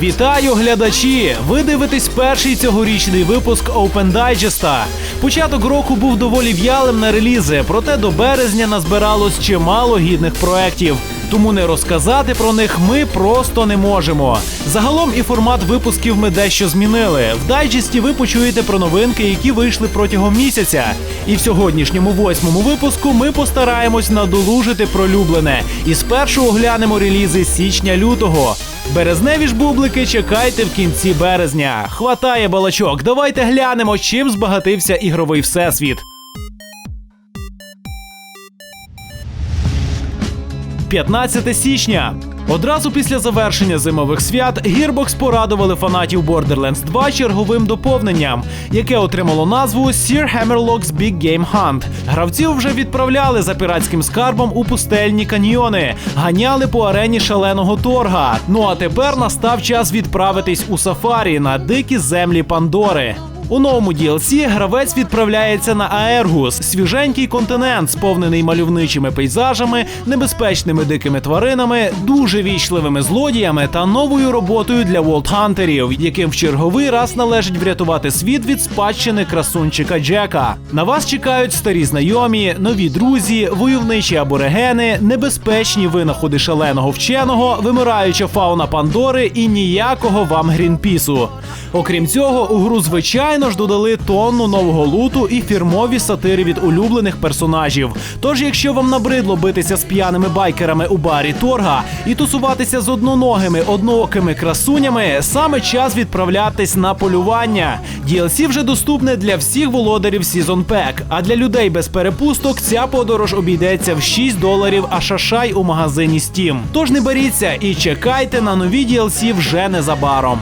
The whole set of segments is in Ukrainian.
Вітаю, глядачі! Ви дивитесь перший цьогорічний випуск Open Digest. Початок року був доволі в'ялим на релізи, проте до березня назбиралось чимало гідних проєктів. Тому не розказати про них ми просто не можемо. Загалом і формат випусків ми дещо змінили. В дайджесті ви почуєте про новинки, які вийшли протягом місяця. І в сьогоднішньому восьмому випуску ми постараємось надолужити пролюблене. І спершу оглянемо релізи січня-лютого. Березневі ж бублики чекайте в кінці березня. Хватає балачок. Давайте глянемо, чим збагатився ігровий всесвіт. 15 січня. Одразу після завершення зимових свят Gearbox порадували фанатів Borderlands 2 черговим доповненням, яке отримало назву Sir Hammerlock's Big Game Hunt. Гравців вже відправляли за піратським скарбом у пустельні каньйони, ганяли по арені шаленого торга. Ну а тепер настав час відправитись у сафарі на дикі землі Пандори. У новому DLC гравець відправляється на Аергус, свіженький континент, сповнений мальовничими пейзажами, небезпечними дикими тваринами, дуже вічливими злодіями та новою роботою для волтхантерів, яким в черговий раз належить врятувати світ від спадщини красунчика Джека. На вас чекають старі знайомі, нові друзі, войовничі аборигени, небезпечні винаходи шаленого вченого, вимираюча фауна Пандори і ніякого вам грінпісу. Окрім цього, у гру звичайно ж додали тонну нового луту і фірмові сатири від улюблених персонажів. Тож, якщо вам набридло битися з п'яними байкерами у барі торга і тусуватися з одноногими одноокими красунями, саме час відправлятись на полювання. DLC вже доступне для всіх володарів Season Pack, а для людей без перепусток ця подорож обійдеться в 6 доларів, а шашай у магазині Steam. Тож не беріться і чекайте на нові DLC вже незабаром.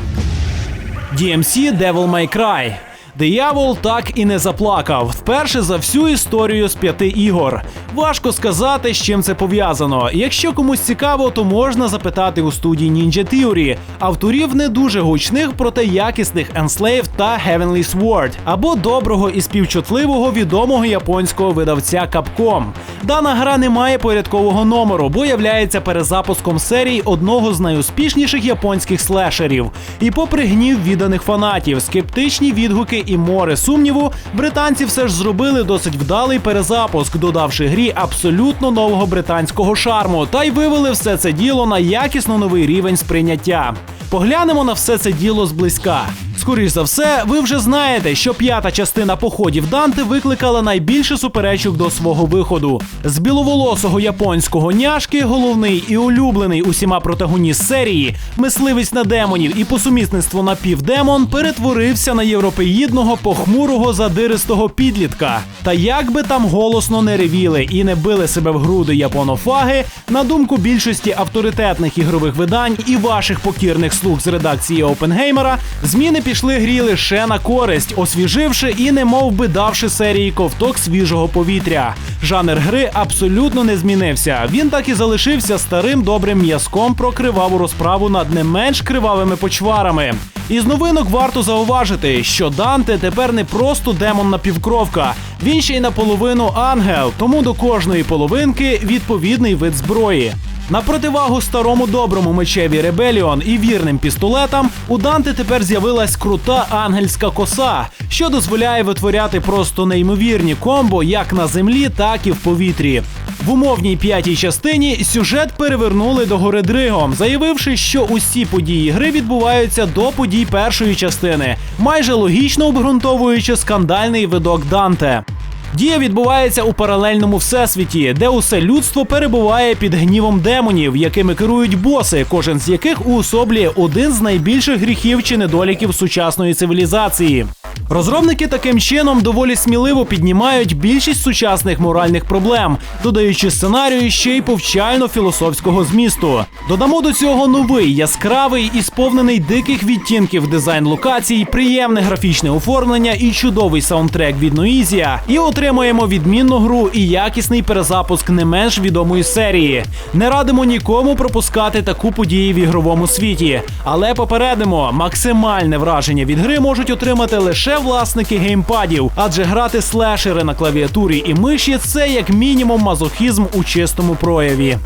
DMC Devil May Cry. Диявол так і не заплакав вперше за всю історію з п'яти ігор. Важко сказати, з чим це пов'язано. Якщо комусь цікаво, то можна запитати у студії Ninja Theory, авторів не дуже гучних, проте якісних Enslaved та Heavenly Sword, або доброго і співчутливого відомого японського видавця Capcom. Дана гра не має порядкового номеру, бо являється перезапуском серії одного з найуспішніших японських слешерів. І попри гнів відданих фанатів, скептичні відгуки і море сумніву, британці все ж зробили досить вдалий перезапуск, додавши грі абсолютно нового британського шарму, та й вивели все це діло на якісно новий рівень сприйняття. Поглянемо на все це діло зблизька. Скоріш за все, ви вже знаєте, що п'ята частина походів Данте викликала найбільше суперечок до свого виходу. З біловолосого японського няшки, головний і улюблений усіма протагоніст серії, мисливець на демонів і по сумісництву напівдемон перетворився на європеїдного похмурого задиристого підлітка. Та як би там голосно не ревіли і не били себе в груди японофаги, на думку більшості авторитетних ігрових видань і ваших покірних слуг з редакції Опенгеймера, зміни пішли грі лише на користь, освіживши і немов би давши серії ковток свіжого повітря. Жанр гри абсолютно не змінився. Він так і залишився старим добрим м'язком про криваву розправу над не менш кривавими почварами. Із новинок варто зауважити, що Данте тепер не просто демон напівкровка, він ще й наполовину ангел, тому до кожної половинки відповідний вид зброї. На противагу старому доброму мечеві Ребеліон і вірним пістолетам у Данте тепер з'явилась крута ангельська коса, що дозволяє витворяти просто неймовірні комбо як на землі, так і в повітрі. В умовній п'ятій частині сюжет перевернули до гори дригом, заявивши, що усі події гри відбуваються до подій першої частини, майже логічно обґрунтовуючи скандальний видок Данте. Дія відбувається у паралельному всесвіті, де усе людство перебуває під гнівом демонів, якими керують боси, кожен з яких уособлює один з найбільших гріхів чи недоліків сучасної цивілізації. Розробники таким чином доволі сміливо піднімають більшість сучасних моральних проблем, додаючи сценарію ще й повчально-філософського змісту. Додамо до цього новий яскравий і сповнений диких відтінків дизайн локацій, приємне графічне оформлення і чудовий саундтрек від Noisia, і отримаємо відмінну гру і якісний перезапуск не менш відомої серії. Не радимо нікому пропускати таку подію в ігровому світі, але попередимо, максимальне враження від гри можуть отримати лише власники геймпадів, адже грати слешери на клавіатурі і миші це як мінімум мазохізм у чистому прояві.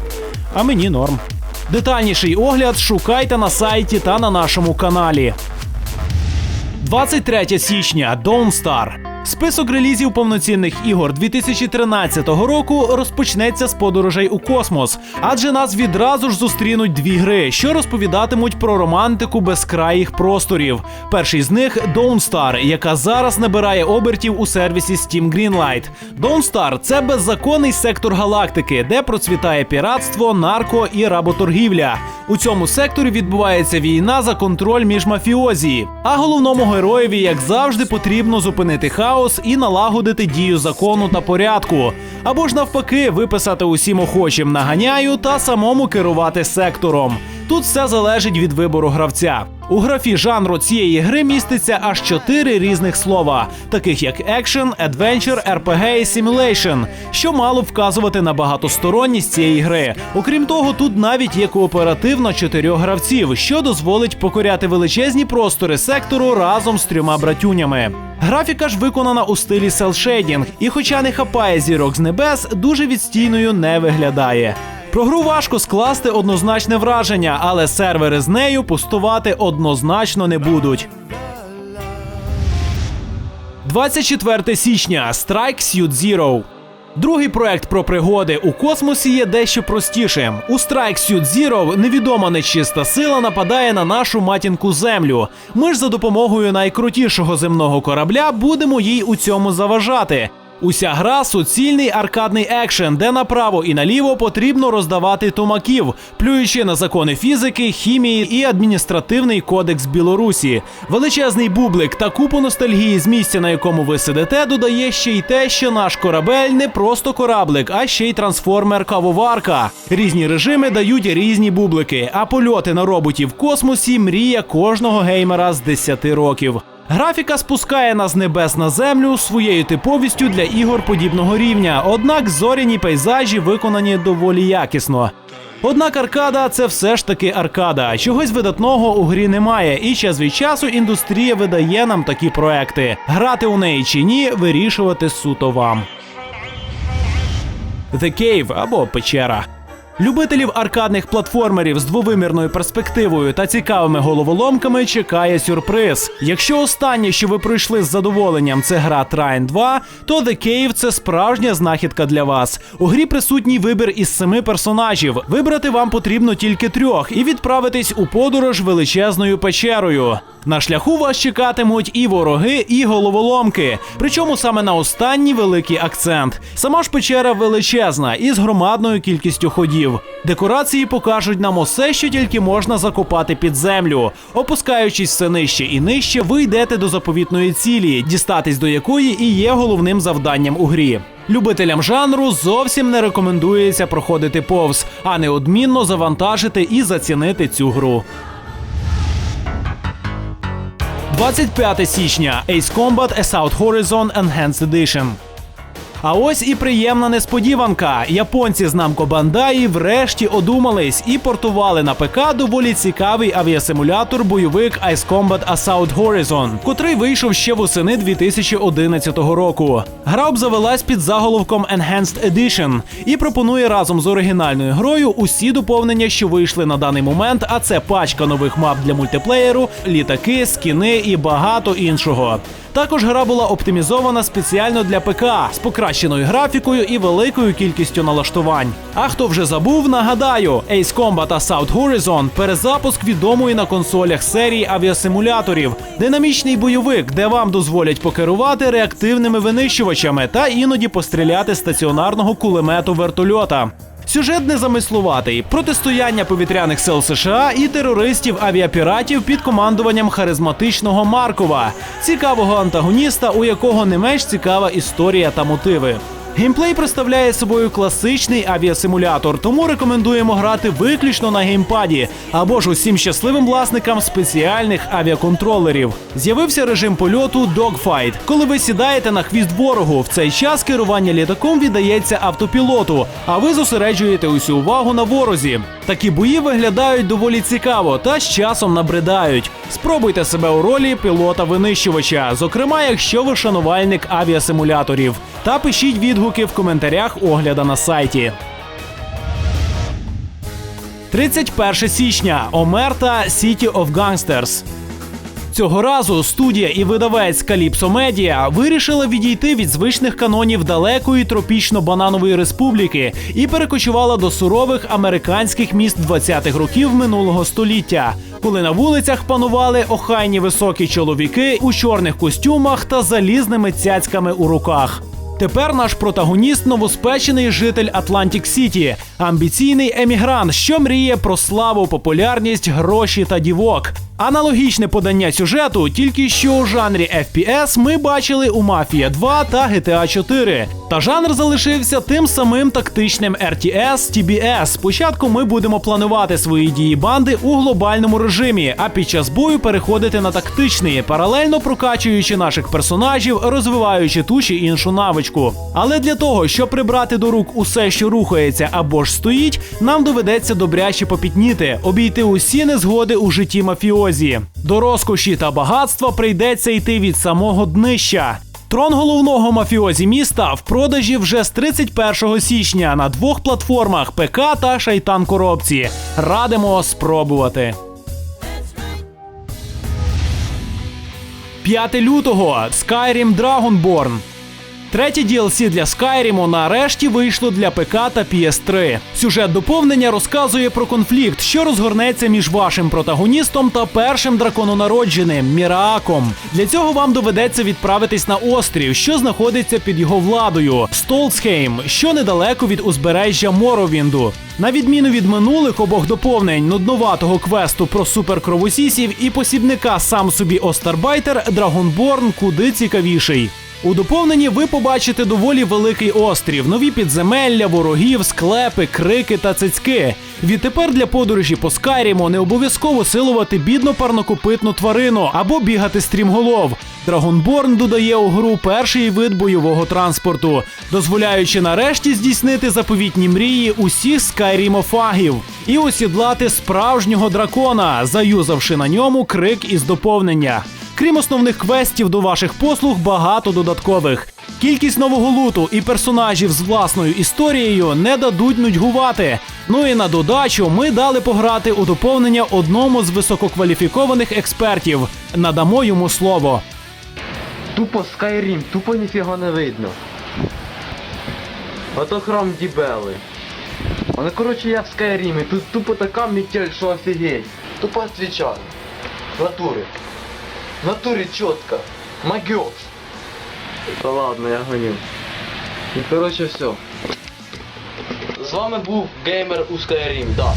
А мені норм. Детальніший огляд шукайте на сайті та на нашому каналі. 23 січня Dawn Star. Список релізів повноцінних ігор 2013 року розпочнеться з подорожей у космос, адже нас відразу ж зустрінуть дві гри, що розповідатимуть про романтику безкраїх просторів. Перший з них Dawnstar, яка зараз набирає обертів у сервісі Steam Greenlight. Dawnstar – це беззаконний сектор галактики, де процвітає піратство, нарко і работоргівля. У цьому секторі відбувається війна за контроль між мафіозі. А головному героєві, як завжди, потрібно зупинити хаос і налагодити дію закону та порядку. Або ж навпаки, виписати усім охочим наганяю та самому керувати сектором. Тут все залежить від вибору гравця. У графі жанру цієї гри міститься аж чотири різних слова, таких як Action, Adventure, RPG і Simulation, що мало вказувати на багатосторонність цієї гри. Окрім того, тут навіть є кооператив на чотирьох гравців, що дозволить покоряти величезні простори сектору разом з трьома братюнями. Графіка ж виконана у стилі селшейдінг, і, хоча не хапає зірок з небес, дуже відстійною не виглядає. Про гру важко скласти однозначне враження, але сервери з нею пустувати однозначно не будуть. 24 січня Strike Suit Zero. Другий проект про пригоди у космосі є дещо простішим. У Strike Suit Zero невідома нечиста сила нападає на нашу матінку землю. Ми ж за допомогою найкрутішого земного корабля будемо їй у цьому заважати. Уся гра суцільний аркадний екшен, де направо і наліво потрібно роздавати тумаків, плюючи на закони фізики, хімії і адміністративний кодекс Білорусі. Величезний бублик та купу ностальгії з місця, на якому ви сидите, додає ще й те, що наш корабель не просто кораблик, а ще й трансформер кавоварка. Різні режими дають різні бублики, а польоти на роботі в космосі мрія кожного геймера з 10 років. Графіка спускає нас небес на землю своєю типовістю для ігор подібного рівня, однак зоряні пейзажі виконані доволі якісно. Однак аркада це все ж таки аркада. Чогось видатного у грі немає, і час від часу індустрія видає нам такі проекти. Грати у неї чи ні, вирішувати суто вам. The Cave або печера. Любителів аркадних платформерів з двовимірною перспективою та цікавими головоломками чекає сюрприз. Якщо останнє, що ви пройшли з задоволенням, це гра Trine 2, то The Cave – це справжня знахідка для вас. У грі присутній вибір із семи персонажів. Вибрати вам потрібно тільки трьох і відправитись у подорож величезною печерою. На шляху вас чекатимуть і вороги, і головоломки. Причому саме на останній великий акцент. Сама ж печера величезна і з громадною кількістю ходів. Декорації покажуть нам усе, що тільки можна закопати під землю. Опускаючись все нижче і нижче, ви йдете до заповітної цілі, дістатись до якої і є головним завданням у грі. Любителям жанру зовсім не рекомендується проходити повз, а неодмінно завантажити і зацінити цю гру. 25 січня Ace Combat Assault Horizon Enhanced Edition. А ось і приємна несподіванка. Японці з Namco Bandai врешті одумались і портували на ПК доволі цікавий авіасимулятор бойовик Ice Combat Assault Horizon, котрий вийшов ще восени 2011 року. Гра обзавелась під заголовком Enhanced Edition і пропонує разом з оригінальною грою усі доповнення, що вийшли на даний момент. А це пачка нових мап для мультиплеєру, літаки, скіни і багато іншого. Також гра була оптимізована спеціально для ПК з покращеною графікою і великою кількістю налаштувань. А хто вже забув, нагадаю, Ace Combat Assault Horizon – перезапуск відомої на консолях серії авіасимуляторів, динамічний бойовик, де вам дозволять покерувати реактивними винищувачами та іноді постріляти стаціонарного кулемету вертольота. Сюжет незамислуватий протистояння повітряних сил США і терористів авіапіратів під командуванням харизматичного Маркова, цікавого антагоніста, у якого не менш цікава історія та мотиви. Геймплей представляє собою класичний авіасимулятор, тому рекомендуємо грати виключно на геймпаді або ж усім щасливим власникам спеціальних авіаконтролерів. З'явився режим польоту Dogfight. Коли ви сідаєте на хвіст ворогу, в цей час керування літаком віддається автопілоту, а ви зосереджуєте усю увагу на ворозі. Такі бої виглядають доволі цікаво та з часом набридають. Спробуйте себе у ролі пілота-винищувача, зокрема, якщо ви шанувальник авіасимуляторів. Та пишіть відгуки в коментарях огляда на сайті. 31 січня Омерта City of Gangsters. Цього разу студія і видавець Calypso Media вирішила відійти від звичних канонів далекої тропічно-бананової республіки і перекочувала до сурових американських міст 20-х років минулого століття, коли на вулицях панували охайні високі чоловіки у чорних костюмах та залізними цяцьками у руках. Тепер наш протагоніст новоспечений житель Атлантик Сіті, амбіційний емігрант, що мріє про славу, популярність, гроші та дівок. Аналогічне подання сюжету, тільки що у жанрі FPS ми бачили у Мафія 2 та GTA 4. Та жанр залишився тим самим тактичним RTS TBS. Спочатку ми будемо планувати свої дії банди у глобальному режимі, а під час бою переходити на тактичний, паралельно прокачуючи наших персонажів, розвиваючи ту чи іншу навичку. Але для того, щоб прибрати до рук усе, що рухається або ж стоїть, нам доведеться добряче попітніти, обійти усі незгоди у житті мафіозі. До розкоші та багатства прийдеться йти від самого днища. Трон головного мафіозі міста в продажі вже з 31 січня на двох платформах ПК та Шайтан Коробці. Радимо спробувати. 5 лютого Skyrim Dragonborn. Третє DLC для Skyrim нарешті вийшло для ПК та PS3. Сюжет доповнення розказує про конфлікт, що розгорнеться між вашим протагоністом та першим дракононародженим Мірааком. Для цього вам доведеться відправитись на острів, що знаходиться під його владою Столцхейм, що недалеко від узбережжя Моровінду. На відміну від минулих обох доповнень нудноватого квесту про суперкровосісів і посібника сам собі Остарбайтер, Драгонборн куди цікавіший. У доповненні ви побачите доволі великий острів, нові підземелля, ворогів, склепи, крики та цицьки. Відтепер для подорожі по Скайріму не обов'язково силувати бідну парнокопитну тварину або бігати стрімголов. Драгонборн додає у гру перший вид бойового транспорту, дозволяючи нарешті здійснити заповітні мрії усіх скайрімофагів і осідлати справжнього дракона, заюзавши на ньому крик із доповнення. Крім основних квестів до ваших послуг, багато додаткових. Кількість нового луту і персонажів з власною історією не дадуть нудьгувати. Ну і на додачу ми дали пограти у доповнення одному з висококваліфікованих експертів. Надамо йому слово. Тупо Скайрім, тупо ніфіга не видно. Ото храм Дібели. Але коротше я в Скайрімі, тут тупо така метель, що офігеть. Тупо отвечаю. В натурі. В натурі чітко. Магіос. Та ладно, я гоню. І коротше все. З вами був геймер у Skyrim, да.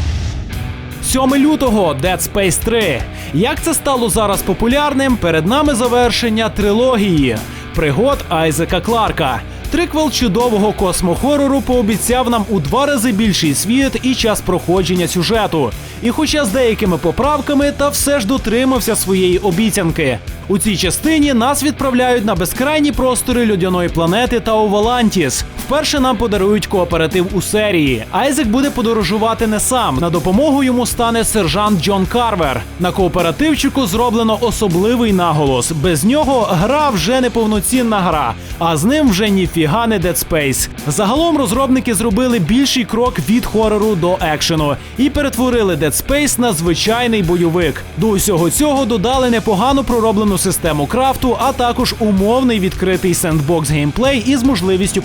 7 лютого Dead Space 3. Як це стало зараз популярним? Перед нами завершення трилогії пригод Айзека Кларка. Триквел чудового космохорору пообіцяв нам у два рази більший світ і час проходження сюжету. І хоча з деякими поправками, та все ж дотримався своєї обіцянки. У цій частині нас відправляють на безкрайні простори льодяної планети та Овалантіс. Вперше нам подарують кооператив у серії. Айзек буде подорожувати не сам. На допомогу йому стане сержант Джон Карвер. На кооперативчику зроблено особливий наголос. Без нього гра вже не повноцінна гра, а з ним вже ніфіга не Dead Space. Загалом розробники зробили більший крок від хорору до екшену і перетворили Dead Space на звичайний бойовик. До усього цього додали непогано пророблену систему крафту, а також умовний відкритий сендбокс геймплей із можливістю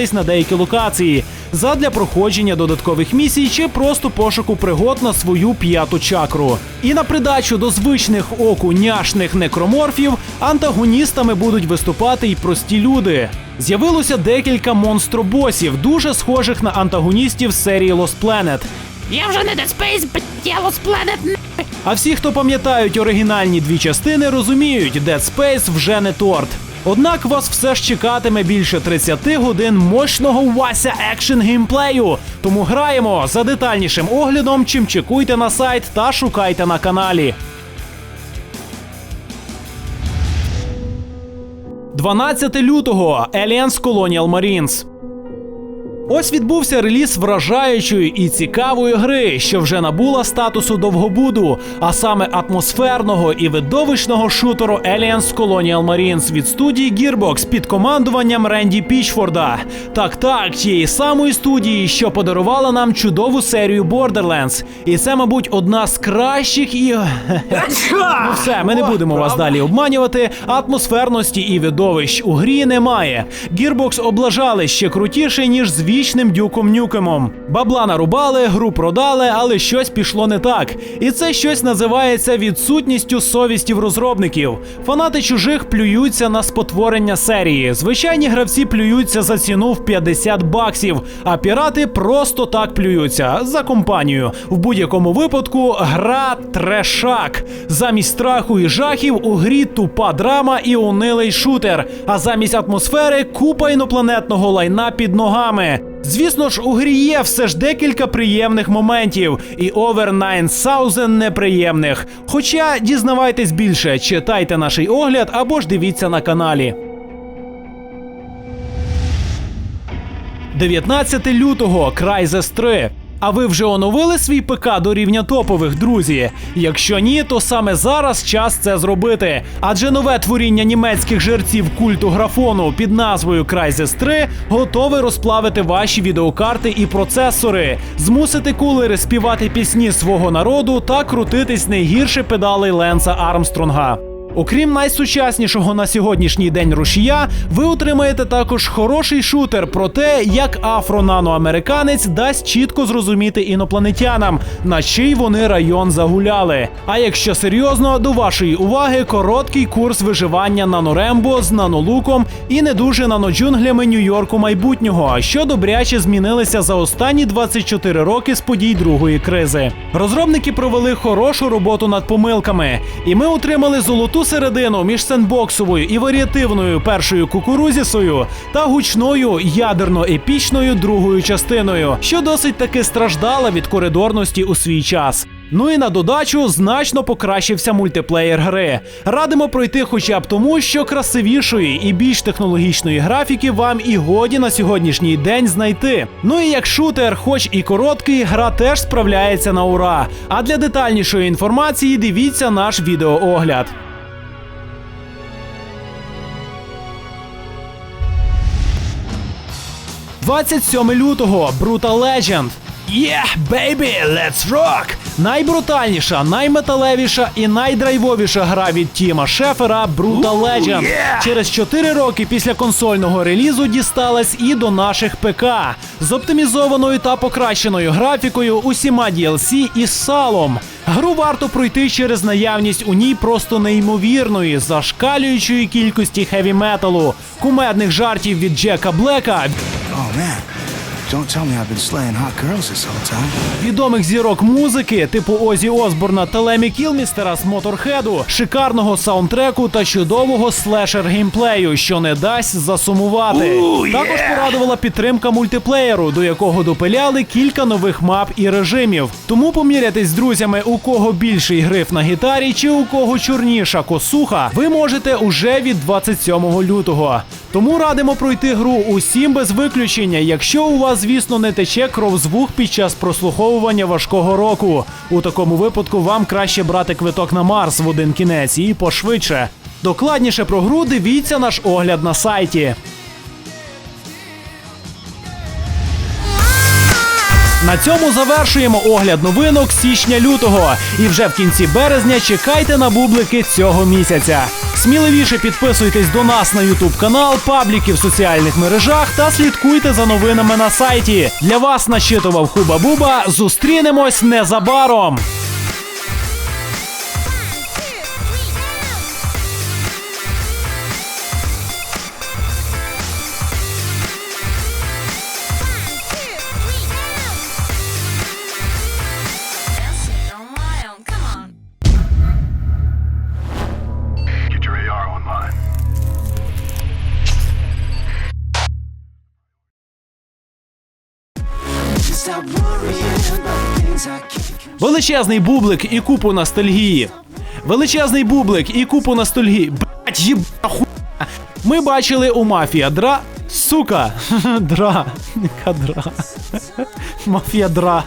повертатись на деякі локації задля проходження додаткових місій чи просто пошуку пригод на свою п'яту чакру. І на придачу до звичних оку няшних некроморфів антагоністами будуть виступати й прості люди. З'явилося декілька монстробосів, дуже схожих на антагоністів серії Lost Planet. Я вже не Dead Space, блядь, я Lost Planet, А всі, хто пам'ятають оригінальні дві частини, розуміють, Dead Space вже не торт. Однак вас все ж чекатиме більше 30 годин мощного Вася екшен геймплею. Тому граємо за детальнішим оглядом, чим чекуйте на сайт та шукайте на каналі. 12 лютого Aliens Colonial Marines. Ось відбувся реліз вражаючої і цікавої гри, що вже набула статусу довгобуду, а саме атмосферного і видовищного шутеру Aliens Colonial Marines від студії Gearbox під командуванням Ренді Пічфорда. Так, так, тієї самої студії, що подарувала нам чудову серію Borderlands. І це, мабуть, одна з кращих і. Ну все, ми не будемо вас далі обманювати. Атмосферності і видовищ у грі немає. Gearbox облажали ще крутіше, ніж з вічним дюком нюкемом. Бабла нарубали, гру продали, але щось пішло не так. І це щось називається відсутністю совісті розробників. Фанати чужих плюються на спотворення серії. Звичайні гравці плюються за ціну в 50 баксів, а пірати просто так плюються за компанію. В будь-якому випадку гра трешак. Замість страху і жахів у грі тупа драма і унилий шутер. А замість атмосфери купа інопланетного лайна під ногами. Звісно ж, у грі є все ж декілька приємних моментів, і over 9000 неприємних. Хоча дізнавайтесь більше, читайте наш огляд або ж дивіться на каналі. 19 лютого Crysis 3. А ви вже оновили свій ПК до рівня топових, друзі? Якщо ні, то саме зараз час це зробити. Адже нове творіння німецьких жерців культу графону під назвою Crysis 3 готове розплавити ваші відеокарти і процесори, змусити кулери співати пісні свого народу та крутитись не гірше педалей Ленса Армстронга. Окрім найсучаснішого на сьогоднішній день рушія, ви отримаєте також хороший шутер про те, як афро-наноамериканець дасть чітко зрозуміти інопланетянам, на чий вони район загуляли. А якщо серйозно, до вашої уваги короткий курс виживання нанорембо з нанолуком і не дуже наноджунглями Нью-Йорку майбутнього, що добряче змінилися за останні 24 роки з подій другої кризи. Розробники провели хорошу роботу над помилками, і ми отримали золоту середину між сендбоксовою і варіативною першою кукурузісою та гучною ядерно-епічною другою частиною, що досить таки страждала від коридорності у свій час. Ну і на додачу значно покращився мультиплеєр гри. Радимо пройти хоча б тому, що красивішої і більш технологічної графіки вам і годі на сьогоднішній день знайти. Ну і як шутер, хоч і короткий, гра теж справляється на ура. А для детальнішої інформації дивіться наш відеоогляд. – 27 лютого Brutal Legend. Yeah, baby, let's rock! Найбрутальніша, найметалевіша і найдрайвовіша гра від Тіма Шефера Brutal Legend. Через 4 роки після консольного релізу дісталась і до наших ПК з оптимізованою та покращеною графікою, усіма DLC і салом. Гру варто пройти через наявність у ній просто неймовірної, зашкалюючої кількості хеві металу, кумедних жартів від Джека Блека, don't tell me I've been slaying hot girls this whole time. відомих зірок музики, типу Озі Осборна та Лемі Кілмістера з Моторхеду, шикарного саундтреку та чудового слешер геймплею, що не дасть засумувати. Також порадувала підтримка мультиплеєру, до якого допиляли кілька нових мап і режимів. Тому помірятись з друзями, у кого більший гриф на гітарі чи у кого чорніша косуха, ви можете уже від 27 лютого. Тому радимо пройти гру усім без виключення, якщо у вас, звісно, не тече кров з вух під час прослуховування важкого року. У такому випадку вам краще брати квиток на Марс в один кінець і пошвидше. Докладніше про гру дивіться наш огляд на сайті. На цьому завершуємо огляд новинок січня-лютого. І вже в кінці березня чекайте на бублики цього місяця. Сміливіше підписуйтесь до нас на Ютуб канал, пабліки в соціальних мережах та слідкуйте за новинами на сайті. Для вас начитував Хуба Буба. Зустрінемось незабаром. Величезний бублик і купу ностальгії. Величезний бублик і купу ностальгії. Блять, їбана ху. Ми бачили у мафія дра. Сука! Дра. Кадра. Мафія дра.